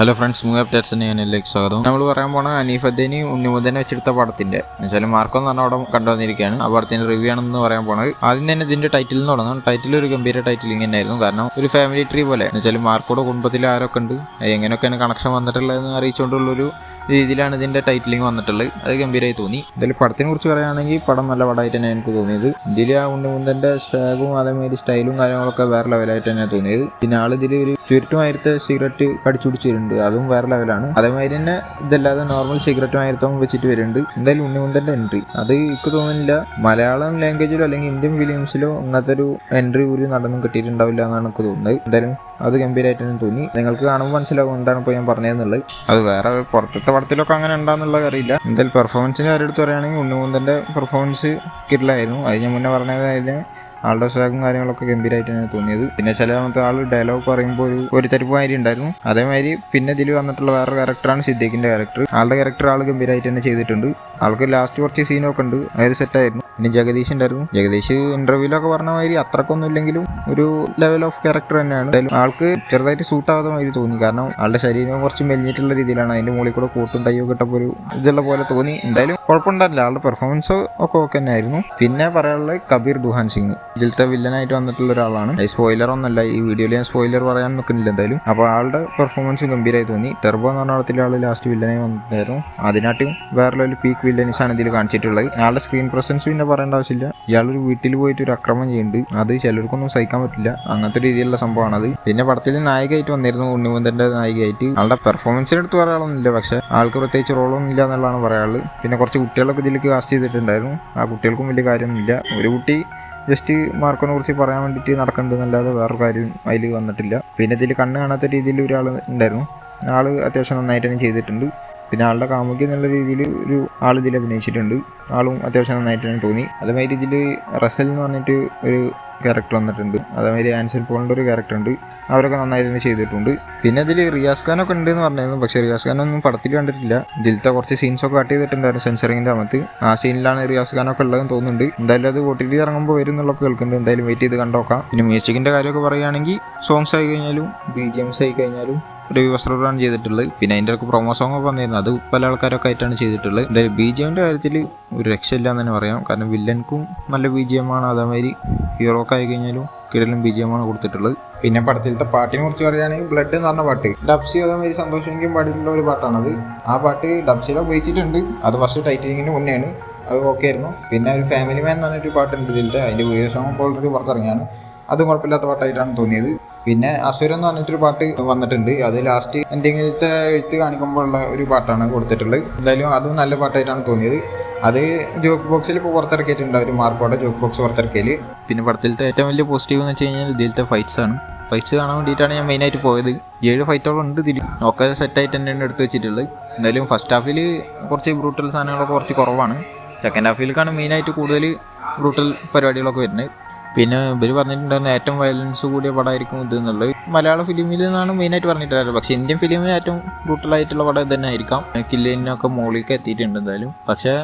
Hello friends move അപ്ഡേറ്റ്സിന് ഞാനിലേക്ക് സ്വാഗതം. നമ്മൾ പറയാൻ പോണ അനീഫ് അദ്ദേനി ഉണ്ണിമുതനെ വെച്ചെടുത്ത പടത്തിന്റെ. എന്നുവെച്ചാൽ മാർക്കോ എന്ന് പറഞ്ഞ അവിടെ കണ്ടുവന്നിരിക്കുകയാണ്. ആ പടത്തിന്റെ റിവ്യൂ ആണെന്ന് പറയാൻ പോണത് ആദ്യം തന്നെ ഇതിന്റെ ടൈറ്റിൽ നിന്ന് തുടങ്ങും. ടൈറ്റിൽ ഒരു ഗംഭീര ടൈറ്റിൽ ഇങ്ങനെ ആയിരുന്നു. കാരണം ഒരു ഫാമിലി ട്രീ പോലെ. എന്നുവെച്ചാൽ മാർക്കോടെ കുടുംബത്തിൽ ആരൊക്കെ ഉണ്ട് എങ്ങനെയൊക്കെയാണ് കണക്ഷൻ വന്നിട്ടുള്ളെന്ന് അറിയിച്ചുകൊണ്ടുള്ള ഒരു രീതിയിലാണ് ഇതിന്റെ ടൈറ്റിലിംഗ് വന്നിട്ടുള്ളത്. അത് ഗംഭീരമായി തോന്നി. ഇതിൽ പടത്തിനെ കുറിച്ച് പറയുകയാണെങ്കിൽ പടം നല്ല പടമായിട്ട് തന്നെ എനിക്ക് തോന്നിയത്. ഇതിൽ ആ ഉണ്ണിമുന്തന്റെ ഷാഗും അതേമാതിരി സ്റ്റൈലും കാര്യങ്ങളൊക്കെ വേറെ ലെവലായിട്ട് തന്നെയാണ് തോന്നിയത്. പിന്നെ ഇതിൽ ഒരു ചുരുട്ടുമായിട്ട് സിഗരറ്റ് കടിച്ചു വരുന്നുണ്ട് അതും വേറെ ലെവലാണ് അതേമാതിരി തന്നെ ഇതല്ലാതെ നോർമൽ സിഗരറ്റുമായിരുത്തവും വെച്ചിട്ട് വരുന്നുണ്ട്. എന്തായാലും ഉണ്ണിമുന്തന്റെ എൻട്രി അത് എനിക്ക് തോന്നുന്നില്ല മലയാളം ലാംഗ്വേജിലോ അല്ലെങ്കിൽ ഇന്ത്യൻ ഫിലിംസിലോ അങ്ങനത്തെ ഒരു എൻട്രി ഒരു നടനും കിട്ടിയിട്ടുണ്ടാവില്ല എന്നാണ് എനിക്ക് തോന്നുന്നത്. എന്തായാലും അത് ഗംഭീരമായിട്ട് തന്നെ. തോന്നി നിങ്ങൾക്ക് കാണുമ്പോൾ മനസ്സിലാവും എന്താണ് ഇപ്പോൾ ഞാൻ പറഞ്ഞതെന്നുള്ളത്. അത് വേറെ പുറത്തത്തെ പടത്തിലൊക്കെ അങ്ങനെ ഉണ്ടാകുന്നുള്ളത് അറിയില്ല. എന്തായാലും പെർഫോമൻസിന്റെ കാര്യം എടുത്ത് പറയുകയാണെങ്കിൽ ഉണ്ണിമുന്തന്റെ പെർഫോമൻസ് കിട്ടില്ലായിരുന്നു. അത് ഞാൻ മുന്നേ പറഞ്ഞതായിരുന്നു. ആളുടെ സ്വാഗും കാര്യങ്ങളൊക്കെ ഗംഭീരമായിട്ട് തന്നെ തോന്നിയത്. പിന്നെ ചില സമയത്ത് ആൾ ഡയലോഗ് പറയുമ്പോൾ ഒരു ഒരു തരിപ്പ് മാതിരി ഉണ്ടായിരുന്നു. അതേമാതിരി പിന്നെ ഇതിൽ വന്നിട്ടുള്ള വേറെ ക്യാരക്ടറാണ് സിദ്ദീഖിന്റെ ക്യാരക്ടർ ആളുടെ ക്യാരക്ടർ ആൾ ഗംഭീരമായിട്ട് തന്നെ ചെയ്തിട്ടുണ്ട്. ആൾക്ക് ലാസ്റ്റ് കുറച്ച് സീനൊക്കെ ഉണ്ട്. അതായത് സെറ്റായിരുന്നു പിന്നെ ജഗദീഷ് ഉണ്ടായിരുന്നു. ജഗദീഷ് ഇന്റർവ്യൂലൊക്കെ പറഞ്ഞ മാതിരി അത്രക്കൊന്നും ഇല്ലെങ്കിലും ഒരു ലെവൽ ഓഫ് ക്യാരക്ടർ തന്നെയാണ്. ആൾക്ക് ചെറുതായിട്ട് സൂട്ട് ആവാത്ത മാതിരി തോന്നി. കാരണം ആളുടെ ശരീരം കുറച്ച് മെലിഞ്ഞിട്ടുള്ള രീതിയിലാണ്. അതിന്റെ മുകളിൽ കൂടെ കൂട്ടും ടൈ കിട്ടപ്പോ ഒരു ഇതുള്ള പോലെ തോന്നി. എന്തായാലും കുഴപ്പമുണ്ടായില്ല ആളുടെ പെർഫോമൻസ് ഒക്കെ ഓക്കെ തന്നെയായിരുന്നു. പിന്നെ പറയാനുള്ളത് കബീർ ദുഹാൻ സിംഗ്. ഇതിലത്തെ വില്ലനായിട്ട് വന്നിട്ടുള്ള ഒരാളാണ്. സ്പോയിലർ ഒന്നല്ല ഈ വീഡിയോയിൽ ഞാൻ സ്പോയിലർ പറയാൻ നിൽക്കുന്നില്ല എന്തായാലും. അപ്പോൾ ആളുടെ പെർഫോമൻസ് ഗംഭീരമായി തോന്നി. ടെർബോ എന്ന് പറഞ്ഞ പടത്തിലെ ആൾ ലാസ്റ്റ് വില്ലനായി വന്നിട്ടുണ്ടായിരുന്നു. അതിനാട്ടും വേറെ ഒരു പീക്ക് ആണ് ഇതിൽ കാണിച്ചിട്ടുള്ളത്. ആളുടെ സ്ക്രീൻ പ്രസൻസ് പിന്നെ പറയേണ്ട ആവശ്യമില്ല. ഒരു വീട്ടിൽ പോയിട്ട് ഒരു അക്രമം ചെയ്യുന്നുണ്ട് അത് ചിലർക്കൊന്നും സഹിക്കാൻ പറ്റില്ല. അങ്ങനത്തെ രീതിയിലുള്ള സംഭവമാണ് അത്. പിന്നെ പടത്തിൽ നായികയായിട്ട് വന്നിരുന്നു. ഉണ്ണിമുന്തന്റെ നായികയായിട്ട്. ആളുടെ പെർഫോമൻസിന് എടുത്ത് പറയാനൊന്നുമില്ല. പക്ഷെ ആൾക്ക് പ്രത്യേകിച്ച് റോളൊന്നും ഇല്ല എന്നുള്ളതാണ് പറയാനുള്ളത്. പിന്നെ കുറച്ച് കുട്ടികളൊക്കെ ഇതിലേക്ക് കാസ്റ്റ് ചെയ്തിട്ടുണ്ടായിരുന്നു. ആ കുട്ടികൾക്കും വലിയ കാര്യമൊന്നുമില്ല. ഒരു കുട്ടി ജസ്റ്റ് മാർക്കോനെ കുറിച്ച് പറയാൻ വേണ്ടിയിട്ട് നടക്കുന്നുണ്ടെന്നല്ലാതെ വേറെ കാര്യം അതിൽ വന്നിട്ടില്ല. പിന്നെ ഇതിൽ കണ്ണ് കാണാത്ത രീതിയിൽ ഒരാൾ ഉണ്ടായിരുന്നു. ആൾ അത്യാവശ്യം നന്നായിട്ട് തന്നെ ചെയ്തിട്ടുണ്ട്. പിന്നെ ആളുടെ കാമുകി എന്നുള്ള രീതിയിൽ ഒരു ആൾ ഇതിൽ അഭിനയിച്ചിട്ടുണ്ട്. ആളും അത്യാവശ്യം നന്നായിട്ട് തന്നെ തോന്നി. അതേമാതിരി ഇതിൽ റസൽ എന്ന് പറഞ്ഞിട്ട് ഒരു ക്യാരക്ടർ വന്നിട്ടുണ്ട്. അതേമാതിരി ആൻസൽ പോളിന്റെ ഒരു ക്യാരക്ടർ ഉണ്ട്. അവരൊക്കെ നന്നായിട്ട് തന്നെ ചെയ്തിട്ടുണ്ട്. പിന്നെ അതിൽ റിയാസ് ഖാനൊക്കെ ഉണ്ട് എന്ന് പറഞ്ഞിരുന്നു. പക്ഷേ റിയാസ് ഖാനൊന്നും പടത്തിൽ കണ്ടിട്ടില്ല. ഇതിലത്തെ കുറച്ച് സീൻസൊക്കെ കട്ട് ചെയ്തിട്ടുണ്ടായിരുന്നു സെൻസറിങ്ങിന്റെ അകത്ത്. ആ സീനിലാണ് റിയാസ് ഖാനൊക്കെ ഉള്ളതെന്ന് തോന്നുന്നുണ്ട്. എന്തായാലും അത് ഒ ടി ടി ഇറങ്ങുമ്പോൾ വരും എന്നുള്ളൊക്കെ കേൾക്കുന്നുണ്ട്. എന്തായാലും വെയിറ്റ് ചെയ്ത് കണ്ടോക്കാം പിന്നെ മ്യൂസിക്കിന്റെ കാര്യമൊക്കെ പറയുകയാണെങ്കിൽ സോങ്സ് ആയി കഴിഞ്ഞാലും ബി ജി എംസ് ആയി കഴിഞ്ഞാലും വസ്ത്രമാണ് ചെയ്തിട്ടുള്ളത്. പിന്നെ അതിന്റെ ഒക്കെ പ്രൊമോ സോങ് ഒക്കെ വന്നിരുന്നു. അത് പല ആൾക്കാരൊക്കെ ആയിട്ടാണ് ചെയ്തിട്ടുള്ളത്. എന്തായാലും ബി ജി എമ്മിന്റെ കാര്യത്തിൽ ഒരു രക്ഷയില്ല എന്ന് തന്നെ പറയാം. കാരണം വില്ലൻക്കും നല്ല ബി ജി എം ആണ്. അതേമാതിരി ഹീറോക്ക് ആയി കഴിഞ്ഞാലും കിടലും വിജയമാണ് കൊടുത്തിട്ടുള്ളത്. പിന്നെ പടത്തിലത്തെ പാട്ടിനെ കുറിച്ച് പറയുകയാണെങ്കിൽ ബ്ലഡ് എന്ന് പറഞ്ഞ പാട്ട്. ഡബ്സി അതേമാതിരി സന്തോഷിക്കും പാടിയിട്ടുള്ള ഒരു പാട്ടാണത് ആ പാട്ട് ഡബ്സിയിൽ ഉപയോഗിച്ചിട്ടുണ്ട് അത് ഫസ്റ്റ് ടൈറ്റിലിങ്ങിന് മുന്നെയാണ്. അത് ഓക്കെ ആയിരുന്നു. പിന്നെ ഒരു ഫാമിലി മാൻ എന്ന് പറഞ്ഞൊരു പാട്ടുണ്ട് ഇതിലത്തെ. അതിന്റെ വീഡിയോ സോങ് ഓൾറെഡി പുറത്തിറങ്ങിയാണ്. അതും കുഴപ്പമില്ലാത്ത പാട്ടായിട്ടാണ് തോന്നിയത്. പിന്നെ അസുരം എന്ന് പറഞ്ഞിട്ടൊരു പാട്ട് വന്നിട്ടുണ്ട്. അത് ലാസ്റ്റ് എന്തെങ്കിലത്തെ എഴുത്ത് കാണിക്കുമ്പോഴുള്ള ഒരു പാട്ടാണ് കൊടുത്തിട്ടുള്ളത്. എന്തായാലും അതും നല്ല പാട്ടായിട്ടാണ് തോന്നിയത്. അത് ജോക്ക് ബോക്സിൽ ഇപ്പോൾ പുറത്തിറക്കിയിട്ടുണ്ട്. ഒരു മാർക്കോടെ ജോക്ക് ബോക്സ് പുറത്തിറക്കിയൽ പിന്നെ പടത്തിലത്തെ ഏറ്റവും വലിയ പോസിറ്റീവ് എന്ന് വെച്ച് കഴിഞ്ഞാൽ ഇതിലത്തെ ഫൈറ്റ്സ് ആണ്. ഫൈറ്റ്സ് കാണാൻ വേണ്ടിയിട്ടാണ് ഞാൻ മെയിനായിട്ട് പോയത്. ഏഴ് ഫൈറ്റോളം ഉണ്ട് ഇതിൽ ഒക്കെ സെറ്റായിട്ട് തന്നെയാണ് എടുത്ത് വെച്ചിട്ടുള്ളത്. എന്തായാലും ഫസ്റ്റ് ഹാഫിൽ കുറച്ച് ബ്രൂട്ടൽ സാധനങ്ങളൊക്കെ കുറച്ച് കുറവാണ്. സെക്കൻഡ് ഹാഫിലേക്കാണ് മെയിനായിട്ട് കൂടുതൽ ബ്രൂട്ടൽ പരിപാടികളൊക്കെ വരുന്നത്. പിന്നെ ഇവർ പറഞ്ഞിട്ടുണ്ടായിരുന്നു ഏറ്റവും വയലൻസ് കൂടിയ പടമായിരിക്കും ഇത് എന്നുള്ളത്. മലയാള ഫിലിമിൽ നിന്നാണ് മെയിനായിട്ട് പറഞ്ഞിട്ടുണ്ടായിരുന്നത് പക്ഷേ ഇന്ത്യൻ ഫിലിമിൽ ഏറ്റവും ബ്രൂട്ടലായിട്ടുള്ള പടം തന്നെ ആയിരിക്കാം കില്ലിനൊക്കെ മുകളിലേക്ക് എത്തിയിട്ടുണ്ട് എന്തായാലും. പക്ഷേ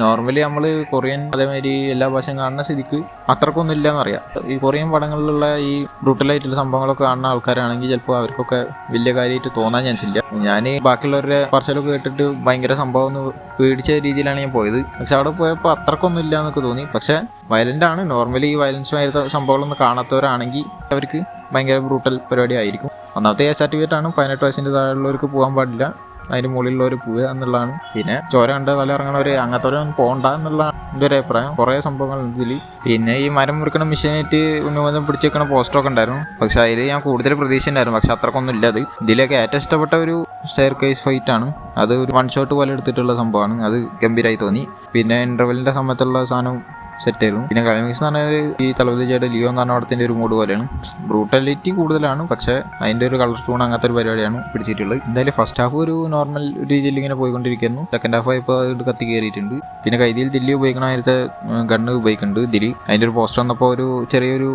നോർമലി നമ്മൾ കൊറിയൻ അതേമാതിരി എല്ലാ ഭാഷയും കാണുന്ന സ്ഥിതിക്ക് അത്രക്കൊന്നും ഇല്ല എന്നറിയാം ഈ കൊറിയൻ പടങ്ങളിലുള്ള ഈ ബ്രൂട്ടലായിട്ടുള്ള സംഭവങ്ങളൊക്കെ കാണുന്ന ആൾക്കാരാണെങ്കിൽ ചിലപ്പോൾ അവർക്കൊക്കെ വലിയ കാര്യമായിട്ട് തോന്നാൻ ചാൻസ് ഇല്ല. ഞാൻ ബാക്കിയുള്ളവരുടെ പറച്ചിലൊക്കെ കേട്ടിട്ട് ഭയങ്കര സംഭവം ഒന്ന് പേടിച്ച രീതിയിലാണ് ഞാൻ പോയത്. പക്ഷെ അവിടെ പോയപ്പോൾ അത്രക്കൊന്നും ഇല്ല എന്നൊക്കെ തോന്നി. പക്ഷെ വയലന്റ് ആണ്. നോർമലി ഈ വയലൻസുമായിട്ട് സംഭവങ്ങളൊന്നും കാണാത്തവരാണെങ്കിൽ അവർക്ക് ഭയങ്കര ബ്രൂട്ടൽ പരിപാടി ആയിരിക്കും ഒന്നാമത്തെ എ സർട്ടിഫിക്കറ്റ് ആണ്. പതിനെട്ട് വയസ്സിന്റെ താഴെയുള്ളവർക്ക് പോകാൻ പാടില്ല. അതിന് ഒരു പൂവ എന്നുള്ളതാണ്. പിന്നെ ചോര കണ്ട് തല ഇറങ്ങണവർ ഒരു പോകണ്ട എന്നുള്ളതാണ് എന്റെ ഒരു അഭിപ്രായം. കുറേ സംഭവങ്ങൾ ഇതിൽ പിന്നെ ഈ മരം മുറിക്കണ മെഷീനായിട്ട് ഉന്നമനം പിടിച്ചേക്കണ പോസ്റ്ററൊക്കെ ഉണ്ടായിരുന്നു. പക്ഷെ അതിൽ ഞാൻ കൂടുതൽ പ്രതീക്ഷ ഉണ്ടായിരുന്നു പക്ഷെ അത്രക്കൊന്നും ഇല്ല അത്. ഇതിലേക്ക് ഏറ്റവും ഇഷ്ടപ്പെട്ട ഒരു സ്റ്റെയർ കേസ് ഫൈറ്റ് ആണ്. അത് ഒരു വൺ ഷോട്ട് പോലെ എടുത്തിട്ടുള്ള സംഭവമാണ്. അത് ഗംഭീരമായി തോന്നി. പിന്നെ ഇന്റർവെല്ലിന്റെ സമയത്തുള്ള സാധനം സെറ്റ് ആയിരുന്നു പിന്നെ ക്ലൈമാക്സ് എന്ന് പറഞ്ഞാൽ ഈ തലവതിജയുടെ ലിയോ എന്ന് പറഞ്ഞ പടത്തിന്റെ ഒരു മൂഡ് പോലെയാണ്. ബ്രൂട്ടാലിറ്റി കൂടുതലാണ് പക്ഷേ അതിന്റെ ഒരു കളർ ടൂൺ അങ്ങനത്തെ ഒരു പരിപാടിയാണ് പിടിച്ചിട്ടുള്ളത്. എന്തായാലും ഫസ്റ്റ് ഹാഫ് ഒരു നോർമൽ രീതിയിൽ ഇങ്ങനെ പോയിക്കൊണ്ടിരിക്കുന്നു. സെക്കൻഡ് ഹാഫ് ആയപ്പോൾ അത് കത്തി കയറിയിട്ടുണ്ട് പിന്നെ കൈതിയിൽ ദില്ലി ഉപയോഗിക്കണ നേരത്തെ ഗണ്ണ് ഉപയോഗിക്കുന്നുണ്ട് ദില്ലി. അതിന്റെ ഒരു പോസ്റ്റർ വന്നപ്പോൾ ഒരു ചെറിയൊരു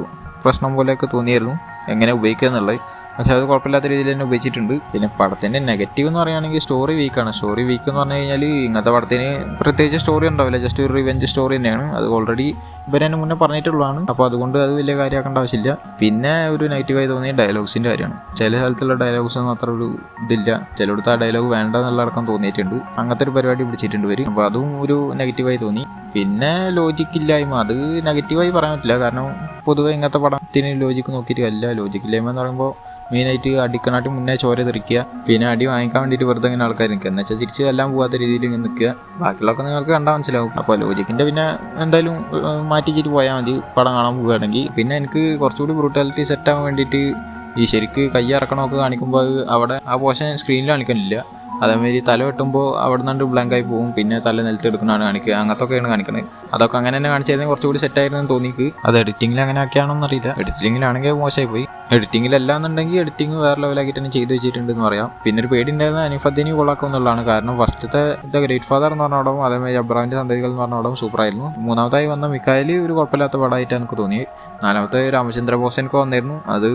പ്രശ്നം പോലെയൊക്കെ തോന്നിയായിരുന്നു. എങ്ങനെ ഉപയോഗിക്കുക എന്നുള്ളത് പക്ഷെ അത് കുഴപ്പമില്ലാത്ത രീതിയിൽ തന്നെ ഉപയോഗിച്ചിട്ടുണ്ട്. പിന്നെ പടത്തിന്റെ നെഗറ്റീവ് എന്ന് പറയുകയാണെങ്കിൽ സ്റ്റോറി വീക്കാണ് സ്റ്റോറി വീക്ക് എന്ന് പറഞ്ഞു കഴിഞ്ഞാൽ ഇങ്ങനത്തെ പടത്തിന് പ്രത്യേകിച്ച് സ്റ്റോറി ഉണ്ടാവില്ല. ജസ്റ്റ് ഒരു റിവെഞ്ച് സ്റ്റോറി തന്നെയാണ്. അത് ഓൾറെഡി ഇവർ മുന്നേ പറഞ്ഞിട്ടുള്ളതാണ്. അപ്പോൾ അതുകൊണ്ട് അത് വലിയ കാര്യമാക്കേണ്ട ആവശ്യമില്ല. പിന്നെ ഒരു നെഗറ്റീവായി തോന്നിയ ഡയലോഗ്സിന്റെ കാര്യമാണ്. ചില സ്ഥലത്തുള്ള ഡയലോഗ്സ് ഒന്നും അത്ര ഒരു ഇതില്ല. ചിലയിടത്ത് ആ ഡയലോഗ് വേണ്ട എന്നുള്ള അടക്കം തോന്നിയിട്ടുണ്ട്. അങ്ങനത്തെ ഒരു പരിപാടി പിടിച്ചിട്ടുണ്ട് ഇവർ അപ്പോൾ അതും ഒരു നെഗറ്റീവായി തോന്നി. പിന്നെ ലോജിക് ഇല്ലായ്മ. അത് നെഗറ്റീവായി പറയാൻ പറ്റില്ല. കാരണം പൊതുവെ ഇങ്ങനത്തെ പടത്തിന് ലോജിക്ക് നോക്കിയിട്ട് അല്ല. ലോജിക്ക് ഇല്ലായ്മ എന്ന് പറയുമ്പോൾ മെയിനായിട്ട് അടിക്കനാട്ടി മുന്നേ ചോര തെറിക്കുക പിന്നെ അടി വാങ്ങിക്കാൻ വേണ്ടിയിട്ട് വെറുതെ ഇങ്ങനെ ആൾക്കാർ നിൽക്കുക. എന്നുവെച്ചാൽ തിരിച്ച് എല്ലാം പോകാത്ത രീതിയിൽ ഇങ്ങനെ നിൽക്കുക. ബാക്കിയുള്ളതൊക്കെ നിങ്ങൾക്ക് കണ്ടാൽ മനസ്സിലാവും. അപ്പോൾ ലോജിക്കിന്റെ പിന്നെ എന്തായാലും മാറ്റി മാറ്റിച്ചിട്ട് പോയാൽ മതി. പടം കാണാൻ പോവുകയാണെങ്കിൽ. പിന്നെ എനിക്ക് കുറച്ചുകൂടി ബ്രൂട്ടാലിറ്റി സെറ്റ് ആവാൻ വേണ്ടിയിട്ട് ഈ ശരിക്ക് കൈ ഇറക്കണമൊക്കെ കാണിക്കുമ്പോൾ അത് അവിടെ ആ പോഷൻ സ്ക്രീനിൽ കാണിക്കണില്ല. അതേമാതിരി തല വെട്ടുമ്പോൾ അവിടെ നിന്ന് ബ്ലാങ്ക് ആയി പോകും പിന്നെ തല നിലത്ത് എടുക്കണതാണ് കാണിക്കുക. അങ്ങനത്തൊക്കെയാണ് കാണിക്കുന്നത് അതൊക്കെ അങ്ങനെ തന്നെ കാണിച്ചായിരുന്നു. കുറച്ചുകൂടി സെറ്റ് ആയിരുന്നു തോന്നിക്ക്. അത് എഡിറ്റിംഗിൽ അങ്ങനെ ആക്കിയാണോന്ന് അറിയില്ല. എഡിറ്റിംഗിലാണെങ്കിൽ മോശമായി പോയി. എഡിറ്റിംഗിലല്ല എന്നുണ്ടെങ്കിൽ എഡിറ്റിംഗ് വേറെ ലെവലാക്കിയിട്ട് തന്നെ ചെയ്തു വെച്ചിട്ടുണ്ട് എന്ന് പറയാം. പിന്നെ ഒരു പേടി ഉണ്ടായിരുന്ന അനിഫദ്ദീനി കൊള്ളാക്കും എന്നുള്ളതാണ്. കാരണം ഫസ്റ്റത്തെ ഗ്രേറ്റ് ഫാദർ എന്ന് പറഞ്ഞ പടവും അതേമാതിരി അബ്രാമിന്റെ സന്തതികൾ എന്ന് പറഞ്ഞ സൂപ്പർ സൂപ്പറായിരുന്നു. മൂന്നാമതായി വന്ന മിക്കായൽ ഒരു കുഴപ്പമില്ലാത്ത പടമായിട്ടാണ് എനിക്ക് തോന്നിയത്. നാലാമത്തെ രാമചന്ദ്ര ബോസ് എനിക്ക് വന്നിരുന്നു. അത്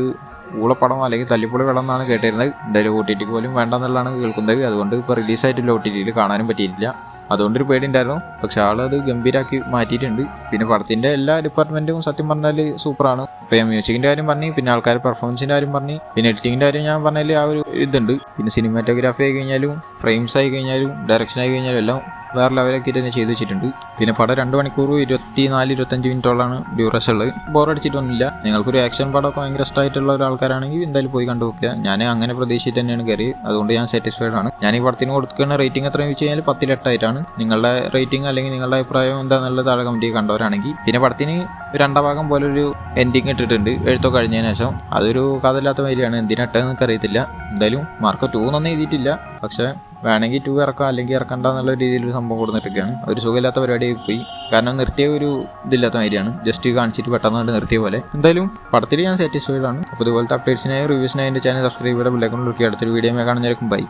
ഊളപ്പടം അല്ലെങ്കിൽ തല്ലിപ്പൊളി വേണം എന്നാണ് കേട്ടിരുന്നത്. എന്തായാലും ഒ ടി ടിക്ക് പോലും വേണ്ടെന്നുള്ളതാണ് കേൾക്കുന്നത്. അതുകൊണ്ട് ഇപ്പോൾ റിലീസായിട്ടില്ല ഒ ടി ടിയിൽ കാണാനും പറ്റിയിട്ടില്ല. അതുകൊണ്ടൊരു പേടി ഉണ്ടായിരുന്നു പക്ഷെ ആളത് ഗംഭീരാക്കി മാറ്റിയിട്ടുണ്ട്. പിന്നെ പടത്തിന്റെ എല്ലാ ഡിപ്പാർട്ട്മെന്റും സത്യം പറഞ്ഞാൽ സൂപ്പറാണ്. ഇപ്പോൾ മ്യൂസിക്കിന്റെ കാര്യം പറഞ്ഞു പിന്നെ ആൾക്കാർ പെർഫോമൻസിന്റെ കാര്യം പറഞ്ഞു പിന്നെ എഡിറ്റിങ്ങിന്റെ കാര്യം ഞാൻ പറഞ്ഞാൽ ആ ഒരു ഇതുണ്ട്. പിന്നെ സിനിമാറ്റോഗ്രാഫി ആയി കഴിഞ്ഞാലും ഫ്രെയിംസ് ആയി കഴിഞ്ഞാലും ഡയറക്ഷൻ ആയി കഴിഞ്ഞാലും എല്ലാം വേറെ ലെവലൊക്കെ തന്നെ ചെയ്തു വെച്ചിട്ടുണ്ട്. പിന്നെ പടം രണ്ട് മണിക്കൂർ ഇരുപത്തി നാല് ഇരുപത്തഞ്ച് മിനിറ്റോളാണ് ഡ്യൂറേഷൻ ഉള്ളത്. ബോറടിച്ചിട്ടൊന്നുമില്ല നിങ്ങൾക്കൊരു ആക്ഷൻ പടമൊക്കെ ഭയങ്കര ഇഷ്ടമായിട്ടുള്ള ഒരാൾക്കാരാണെങ്കിൽ എന്തായാലും പോയി കണ്ടു നോക്കുക ഞാൻ അങ്ങനെ പ്രതീക്ഷിച്ചിട്ട് തന്നെയാണ് കയറി അതുകൊണ്ട് ഞാൻ സാറ്റിസ്ഫൈഡ് ആണ്. ഞാൻ ഈ പടത്തിന് കൊടുക്കുന്ന റേറ്റിംഗ് എത്രയെന്ന് വെച്ച് കഴിഞ്ഞാൽ പത്തിലെട്ടായിട്ടാണ് നിങ്ങളുടെ റേറ്റിംഗ് അല്ലെങ്കിൽ നിങ്ങളുടെ അഭിപ്രായം എന്താണെന്നുള്ളത് താഴെ കമന്റ് കണ്ടവരാണെങ്കിൽ. പിന്നെ പടത്തിന് രണ്ടാം ഭാഗം പോലെ ഒരു എൻഡിങ് ഇട്ടിട്ടുണ്ട്. എഴുത്തോ കഴിഞ്ഞതിന് ശേഷം. അതൊരു കഥയില്ലാത്ത മാതിരിയാണ് എന്തിനട്ടെന്ന് എനിക്ക് അറിയത്തില്ല എന്തായാലും മാർക്ക് ടൂ ഒന്നും എഴുതിയിട്ടില്ല. പക്ഷേ വേണമെങ്കിൽ ടൂ ഇറക്കാം അല്ലെങ്കിൽ ഇറക്കണ്ട എന്നുള്ള രീതിയിൽ ഒരു സംഭവം കൊടുത്തിട്ടൊക്കെയാണ്. ഒരു സുഖമില്ലാത്ത പരിപാടി പോയി കാരണം നിർത്തിയ ഒരു ഇതില്ലാത്ത മാതിരിയാണ്. ജസ്റ്റ് കാണിച്ചിട്ട് പെട്ടെന്ന് കൊണ്ട് നിർത്തിയ പോലെ. എന്തായാലും പടത്തിൽ ഞാൻ സാറ്റിസ്ഫൈഡ് ആണ്. അപ്പോൾ ഇതുപോലത്തെ അപ്ഡേറ്റ്സിനായി റിവ്യൂസിനായി എന്റെ ചാനൽ സബ്സ്ക്രൈബ് ചെയ്യുക ബില്ലേക്കൊണ്ട് അടുത്തൊരു വീഡിയോ കാണുന്നവർക്കും ബൈ